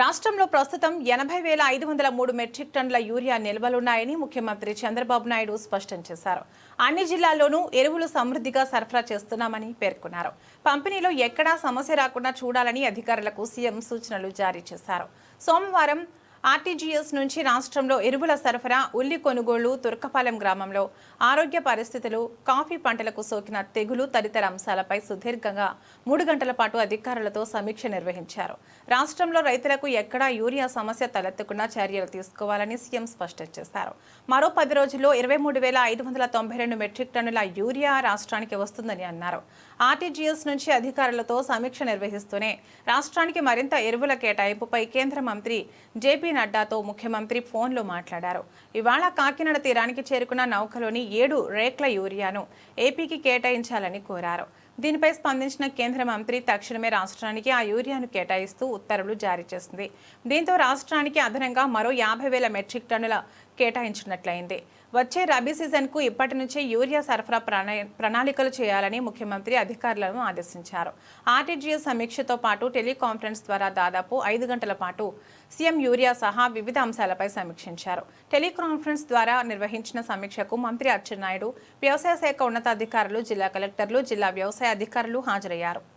రాష్ట్రంలో ప్రస్తుతం ఎనభై వేల ఐదు వందల మూడు మెట్రిక్ టన్నుల యూరియా నిల్వలున్నాయని ముఖ్యమంత్రి చంద్రబాబు నాయుడు స్పష్టం చేశారు. అన్ని జిల్లాల్లోనూ ఎరువులు సమృద్ధిగా సరఫరా చేస్తున్నామని పేర్కొన్నారు. పంపిణీలో ఎక్కడా సమస్య రాకుండా చూడాలని అధికారులకు సీఎం సూచనలు జారీ చేశారు. సోమవారం ఆర్టీజీఎస్ నుంచి రాష్ట్రంలో ఎరువుల సరఫరా ఉల్లి కొనుగోళ్ళు తుర్కపాలెం గ్రామంలో ఆరోగ్య పరిస్థితులు కాఫీ పంటలకు సోకిన తెగులు తదితర అంశాలపై సుదీర్ఘంగా మూడు గంటల పాటు అధికారులతో సమీక్ష నిర్వహించారు. రాష్ట్రంలో రైతులకు ఎక్కడా యూరియా సమస్య తలెత్తకుండా చర్యలు తీసుకోవాలని సీఎం స్పష్టం చేశారు. మరో పది రోజుల్లో ఇరవై మూడు వేల ఐదు వందల తొంభై రెండు మెట్రిక్ టన్నుల యూరియా రాష్ట్రానికి వస్తుందని అన్నారు. ఆర్టీజీఎస్ నుంచి అధికారులతో సమీక్ష నిర్వహిస్తూనే రాష్ట్రానికి మరింత ఎరువుల కేటాయింపుపై కేంద్ర మంత్రి జేపీ నడ్డాతో ముఖ్యమంత్రి ఫోన్లో మాట్లాడారు. ఇవాళ కాకినాడ తీరానికి చేరుకున్న నౌకలోని ఏడు రేక్ల యూరియాను ఏపీకి కేటాయించాలని కోరారు. దీనిపై స్పందించిన కేంద్ర మంత్రి తక్షణమే రాష్ట్రానికి ఆ యూరియాను కేటాయిస్తూ ఉత్తర్వులు జారీ చేసింది. దీంతో రాష్ట్రానికి అదనంగా మరో యాభై వేల మెట్రిక్ టన్నుల కేటాయించినట్లయింది. వచ్చే రబీ సీజన్కు ఇప్పటి నుంచే యూరియా సరఫరా ప్రణా- ప్రణాళికలు చేయాలని ముఖ్యమంత్రి అధికారులను ఆదేశించారు. ఆర్టీజీఎస్ సమీక్షతో పాటు టెలికాన్ఫరెన్స్ ద్వారా దాదాపు ఐదు గంటల పాటు సీఎం యూరియా సహా వివిధ అంశాలపై సమీక్షించారు. టెలికాన్ఫరెన్స్ ద్వారా నిర్వహించిన సమీక్షకు మంత్రి అచ్చెన్నాయుడు వ్యవసాయ శాఖ ఉన్నతాధికారులు జిల్లా కలెక్టర్లు జిల్లా వ్యవసాయ అధికారులు హాజరయ్యారు.